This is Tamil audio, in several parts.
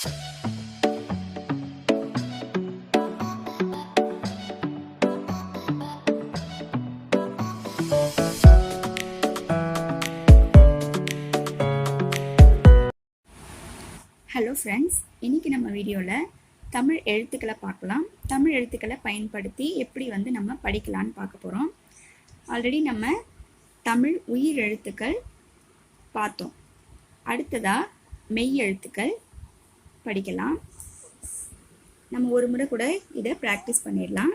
ஹலோ ஃப்ரெண்ட்ஸ் இன்றைக்கி நம்ம வீடியோவில் தமிழ் எழுத்துக்களை பார்க்கலாம். தமிழ் எழுத்துக்களை பயன்படுத்தி எப்படி வந்து நம்ம படிக்கலான்னு பார்க்க போகிறோம் ஆல்ரெடி நம்ம தமிழ் உயிர் எழுத்துக்கள் பார்த்தோம். அடுத்ததாக மெய் எழுத்துக்கள் படிக்கலாம். நம்ம ஒரு முறை கூட இதை ப்ராக்டிஸ் பண்ணிடலாம்.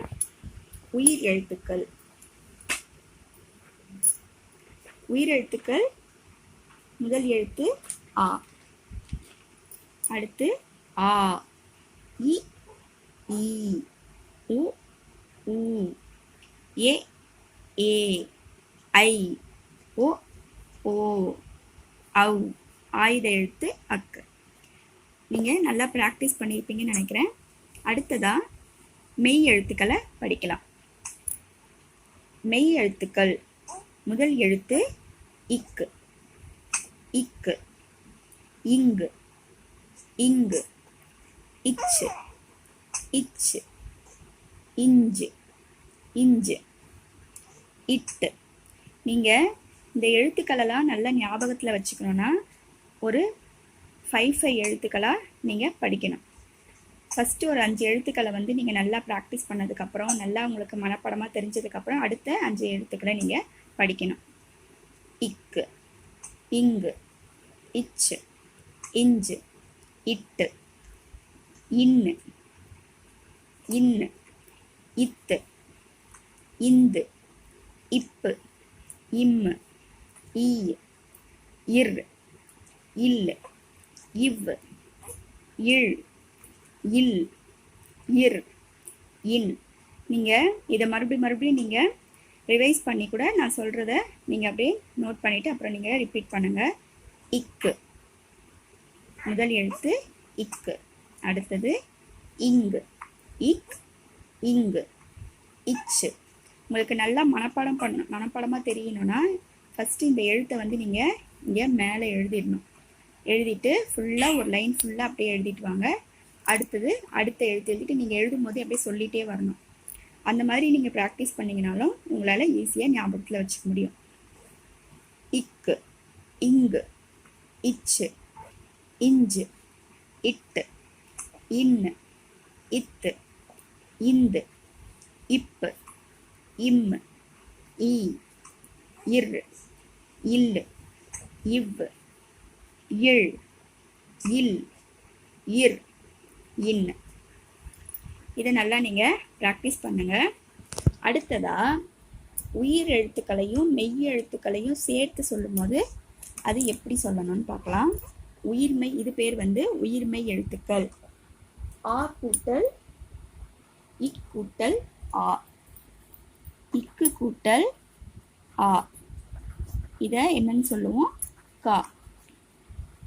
உயிர் எழுத்துக்கள். உயிர் எழுத்துக்கள் முதல் எழுத்து ஆ. அடுத்து ஆ. இ ஈ உ ஊ ஏ ஏ ஐ ஓ ஓ ஔ. ஆயுத எழுத்து அக்கு. நீங்கள் நல்லா ப்ராக்டிஸ் பண்ணியிருப்பீங்கன்னு நினைக்கிறேன். அடுத்ததாக மெய் எழுத்துக்களை படிக்கலாம். மெய் எழுத்துக்கள். முதல் எழுத்து இக்கு. இக்கு. இங்கு. இங்கு. இச்சு. இச்சு. இஞ்சு. இஞ்சு. இட்டு. நீங்கள் இந்த எழுத்துக்களெல்லாம் நல்லா ஞாபகத்தில் வச்சுக்கணுன்னா ஒரு ஃபைவ் ஃபைவ் எழுத்துக்களாக நீங்கள் படிக்கணும். ஃபஸ்ட்டு ஒரு அஞ்சு எழுத்துக்களை வந்து நீங்கள் நல்லா ப்ராக்டிஸ் பண்ணதுக்கப்புறம் நல்லா உங்களுக்கு மனப்படமாக தெரிஞ்சதுக்கப்புறம் அடுத்த அஞ்சு எழுத்துக்களை நீங்கள் படிக்கணும். இக்கு இங்கு இச்சு இஞ்சு இட்டு இன்னு இன்னு இத்து இந்து இப்பு இம்மு ஈ இர் இல் இவ் இழ் இல் இர் இன். நீங்கள் இதை மறுபடியும் மறுபடியும் நீங்கள் ரிவைஸ் பண்ணி கூட நான் சொல்கிறத நீங்கள் அப்படியே நோட் பண்ணிவிட்டு அப்புறம் நீங்கள் ரிப்பீட் பண்ணுங்கள் இக்கு முதல் எழுத்து இக்கு அடுத்தது இங்கு. இக் இங்கு. இச்சு உங்களுக்கு நல்லா மனப்பாடம் பண்ண மனப்பாடமாக தெரியணும்னா ஃபஸ்ட்டு இந்த எழுத்தை வந்து நீங்கள் இங்கே மேலே எழுதிடணும். எழுதிட்டு ஃபுல்லாக ஒரு லைன் ஃபுல்லாக அப்படியே எழுதிட்டு வாங்க. அடுத்தது அடுத்த எழுத்து எழுதிட்டு நீங்கள் எழுதும் போது அப்படியே சொல்லிகிட்டே வரணும். அந்த மாதிரி நீங்கள் ப்ராக்டிஸ் பண்ணிங்கனாலும் உங்களால் ஈஸியாக ஞாபகத்தில் வச்சுக்க முடியும். இக்கு இங்கு இச்சு இஞ்சு இட்டு இன்னு இத்து இந்து இப்பு இம்மு ஈ இர் இல்லு இவ்வு இழ் இல் இர் இன். இதை நல்லா நீங்கள் ப்ராக்டிஸ் பண்ணுங்கள் அடுத்ததாக உயிர் எழுத்துக்களையும் மெய் எழுத்துக்களையும் சேர்த்து சொல்லும்போது அது எப்படி சொல்லணும்னு பார்க்கலாம். உயிர்மை இது பேர் வந்து உயிர்மை எழுத்துக்கள். ஆ கூட்டல் இக் கூட்டல் ஆ. இக்கு கூட்டல் ஆ. இதை என்னன்னு சொல்லுவோம்? கா.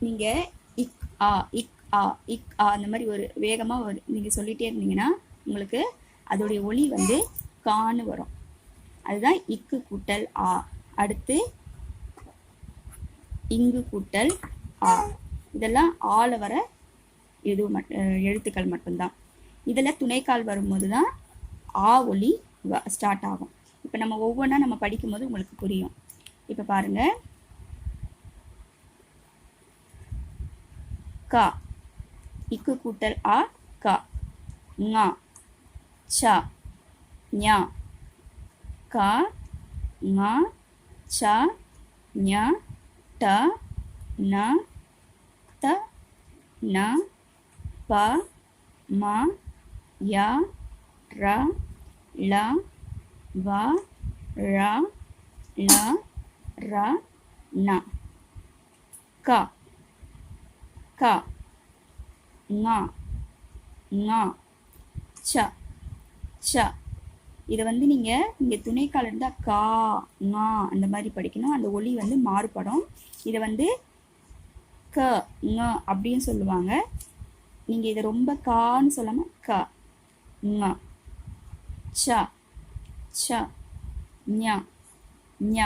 நீங்கள் இக் ஆ இக் ஆ இக் ஆ அந்த மாதிரி ஒரு வேகமாக ஒரு நீங்கள் சொல்லிகிட்டே இருந்தீங்கன்னா உங்களுக்கு அதோடைய ஒளி வந்து கான்னு வரும். அதுதான் இக்கு கூட்டல் ஆ. அடுத்து இங்கு கூட்டல் ஆ. இதெல்லாம் ஆள வர இது மட் எழுத்துக்கள் மட்டும்தான். இதில் துணைக்கால் வரும்போது தான் ஆ ஒளி ஸ்டார்ட் ஆகும். இப்போ நம்ம ஒவ்வொன்றா நம்ம படிக்கும்போது உங்களுக்கு புரியும். இப்போ பாருங்கள் கா. இக்கு கூட்டல் ஆ கா. ஙா. ச. ஞா. கா. ஙா. ச. ஞ. ட. ந. த. ந. ப. ம. ய. ர. ல. வ. ர ல. ர. ந. கா. க ங ங ச ச. இதை வந்து நீங்கள் இங்கே துணைக்கால் இருந்தால் கா ஙா அந்த மாதிரி படிக்கணும். அந்த ஒலி வந்து மாறுபடும். இதை வந்து க ங அப்படின்னு சொல்லுவாங்க. நீங்கள் இதை ரொம்ப கான்னு சொல்லாமல் க ங ச ச ஞ ஞ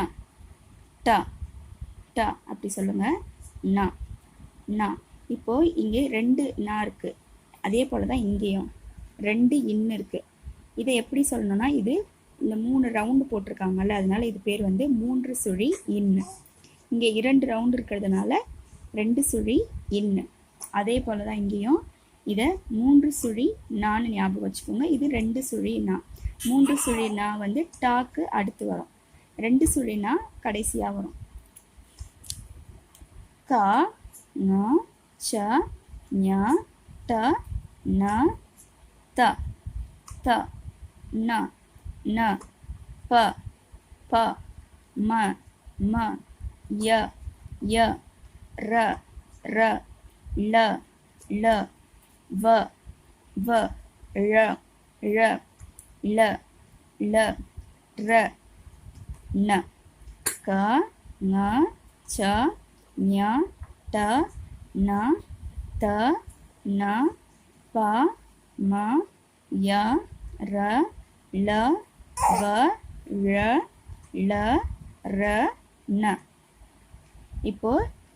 ட ட. அப்படி சொல்லுங்கள் ந ந. இப்போது இங்கே ரெண்டு நா இருக்குது அதே போல் தான் இங்கேயும். ரெண்டு இன்னு இருக்குது இதை எப்படி சொல்லணும்னா இது இந்த மூணு ரவுண்டு போட்டிருக்காங்கல்ல அதனால் இது பேர் வந்து மூன்று சுழி இன்னு இங்கே இரண்டு ரவுண்டு இருக்கிறதுனால ரெண்டு சுழி இன்னு அதே போல் தான் இங்கேயும். இதை மூன்று சுழி நான் ஞாபகம் வச்சுக்கோங்க. இது ரெண்டு சுழி நான் மூன்று சுழி நா வந்து டாக்கு அடுத்து வரும். ரெண்டு சுழினா கடைசியாக வரும். கா நான் ச ஞ ட ந த த ந ந ப ப ம ம ய ய ர ர ல ல வ வ ழ ழ ல ல ர ந க ங ச ஞ ட ந த ந ப ம ய ர ல வ ழ ல ர ந. இப்போ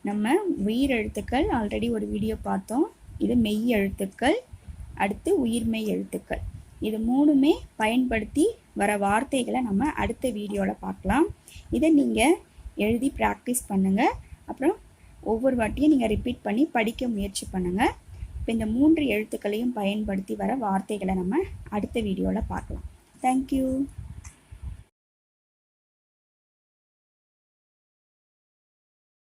நம்ம உயிர் எழுத்துக்கள் ஆல்ரெடி ஒரு வீடியோ பார்த்தோம். இது மெய் எழுத்துக்கள் அடுத்து உயிர்மெய் எழுத்துக்கள். இது மூணுமே பயன்படுத்தி வர வார்த்தைகளை நம்ம அடுத்த வீடியோவில் பார்க்கலாம். இதை நீங்கள் எழுதி ப்ராக்டிஸ் பண்ணுங்கள் அப்புறம் ஒவ்வொரு வாட்டியும் நீங்கள் ரிப்பீட் பண்ணி படிக்க முயற்சி பண்ணுங்கள் இப்போ இந்த மூன்று எழுத்துக்களையும் பயன்படுத்தி வர வார்த்தைகளை நம்ம அடுத்த வீடியோவில் பார்க்கலாம். தேங்க்யூ